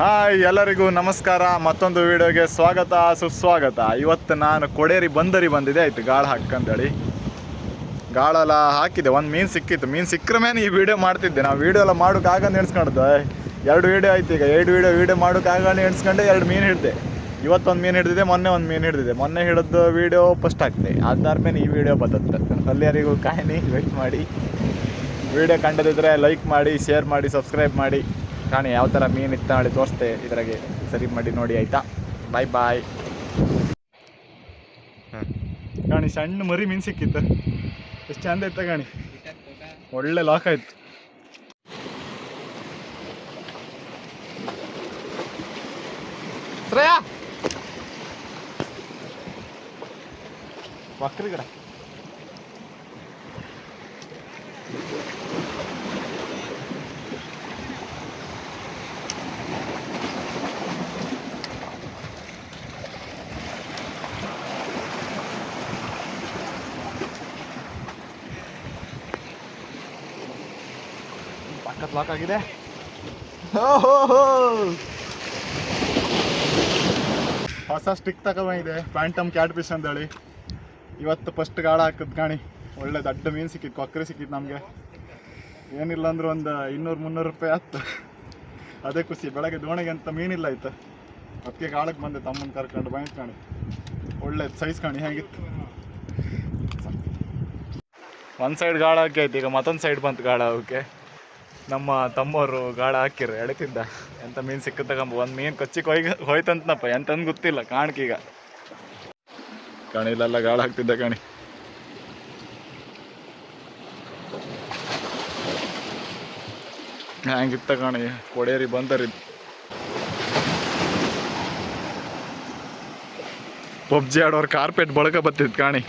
Hi ಎಲ್ಲರಿಗೂ ನಮಸ್ಕಾರ. ಮತ್ತೊಂದು ವಿಡಿಯೋಗೆ ಸ್ವಾಗತ, ಸುಸ್ವಾಗತ. ಇವತ್ತು ನಾನು ಕೊಡೇರಿ ಬಂದರಿ ಬಂದಿದೆ. ಆಯಿತು, ಗಾಳ ಹಾಕ್ಕಂತೇಳಿ ಗಾಳೆಲ್ಲ ಹಾಕಿದೆ. ಒಂದು ಮೀನು ಸಿಕ್ಕಿತ್ತು. ಮೀನು ಸಿಕ್ಕರ ಮೇಲೆ ಈ ವಿಡಿಯೋ ಮಾಡ್ತಿದ್ದೆ. ನಾವು ವಿಡಿಯೋ ಎಲ್ಲ ಮಾಡೋಕ್ಕಾಗಂದು ಎಣಿಸ್ಕೊಂಡ್ದೆ. ಎರಡು ವಿಡಿಯೋ ಆಯ್ತು ಈಗ. ಎರಡು ವಿಡಿಯೋ ವಿಡಿಯೋ ಮಾಡೋಕ್ಕಾಗಂಡು ಎಣಿಸ್ಕೊಂಡೆ ಎರಡು ಮೀನು ಹಿಡಿದೆ. ಇವತ್ತೊಂದು ಮೀನು ಹಿಡಿದಿದೆ, ಮೊನ್ನೆ ಒಂದು ಮೀನು ಹಿಡಿದಿದೆ. ಮೊನ್ನೆ ಹಿಡಿದ ವಿಡಿಯೋ ಫಸ್ಟ್ ಹಾಕ್ತೆ ಅದಾದ್ಮೇಲೆ ಈ ವಿಡಿಯೋ ಬದತ್ತೆ ಅಲ್ಲಿಯರಿಗೂ ಕಾಯಿನಿ ವೆಯ್ಟ್ ಮಾಡಿ. ವಿಡಿಯೋ ಕಂಡದಿದ್ದರೆ ಲೈಕ್ ಮಾಡಿ ಶೇರ್ ಮಾಡಿ ಸಬ್ಸ್ಕ್ರೈಬ್ ಮಾಡಿ. ಕಾಣಿ, ಯಾವ ಥರ ಮೀನು ಇತ್ತ ನಾಳೆ ತೋರಿಸ್ತೆ ಇದ್ರಾಗೆ. ಸರಿ ಮಾಡಿ ನೋಡಿ, ಆಯಿತಾ? ಬಾಯ್ ಬಾಯ್ ಕಾಣಿ, ಸಣ್ಣ ಮರಿ ಮೀನು ಸಿಕ್ಕಿತ್ತು. ಎಷ್ಟು ಚಂದ ಇತ್ತ ಕಾಣಿ. ಒಳ್ಳೆ ಲಾಕ್ ಆಯ್ತು. ಶ್ರೇಯಾ! ಬಕ್ರಿ ಪಕ್ಕದ ಲಾಕ್ ಆಗಿದೆ. ಹೊಸ ಸ್ಟಿಕ್ ತಗೊಂಡಿದೆ ಪ್ಯಾಂಟಮ್ ಕ್ಯಾಟ್ ಫಿಶ್ ಅಂತೇಳಿ. ಇವತ್ತು ಫಸ್ಟ್ ಗಾಳ ಹಾಕಿದ್ ಕಾಣಿ. ಒಳ್ಳೆ ದೊಡ್ಡ ಮೀನು ಸಿಕ್ಕಿತ್ತು ಕೊಕ್ಕರೆ ಸಿಕ್ಕಿತ್ತು ನಮಗೆ. ಏನಿಲ್ಲ ಅಂದ್ರೆ ಒಂದು ಇನ್ನೂರು ಮುನ್ನೂರು ರೂಪಾಯಿ ಆಯ್ತು. ಅದೇ ಖುಷಿ, ಬೆಳಗ್ಗೆ ದೋಣಿಗೆ ಅಂತ ಮೀನಿಲ್ಲ ಆಯ್ತು. ಅದಕ್ಕೆ ಗಾಳಕ್ಕೆ ಬಂದೆ, ತಮ್ಮನ ಕರ್ಕೊಂಡು ಬಾಯ್ತು ಕಾಣಿ. ಒಳ್ಳೆ ಸೈಜ್ ಕಾಣಿ, ಹೇಗಿತ್ತು? ಒಂದು ಸೈಡ್ ಗಾಳ ಹಾಕಿ ಆಯ್ತು, ಈಗ ಮತ್ತೊಂದು ಸೈಡ್ ಬಂತು ಗಾಳ ಅವಕ್ಕೆ ನಮ್ಮ ತಮ್ಮವರು ಗಾಳ ಹಾಕಿರು ಎಳಿತಿದ್ದ ಎಂತ ಮೀನು ಸಿಕ್ಕ ತಗೊಂಬ ಒಂದು ಮೀನು ಕೊಚ್ಚಿಗೆ ಹೋಯ್, ಹೋಯ್ತಂತನಪ್ಪ, ಎಂತಂದು ಗೊತ್ತಿಲ್ಲ ಕಾಣಕೀಗ ಕಣಿಲೆಲ್ಲ ಗಾಳ ಹಾಕ್ತಿದ್ದ ಕಾಣಿ. ಹ್ಯಾಂಗಿತ್ತ ಕಾಣಿ, ಕೊಡೇರಿ ಬಂದರಿ. ಪಬ್ಜಿ ಆಡೋರು ಕಾರ್ಪೆಟ್ ಬಳಕ ಬತ್ತಿತ್ತು ಕಾಣಿ.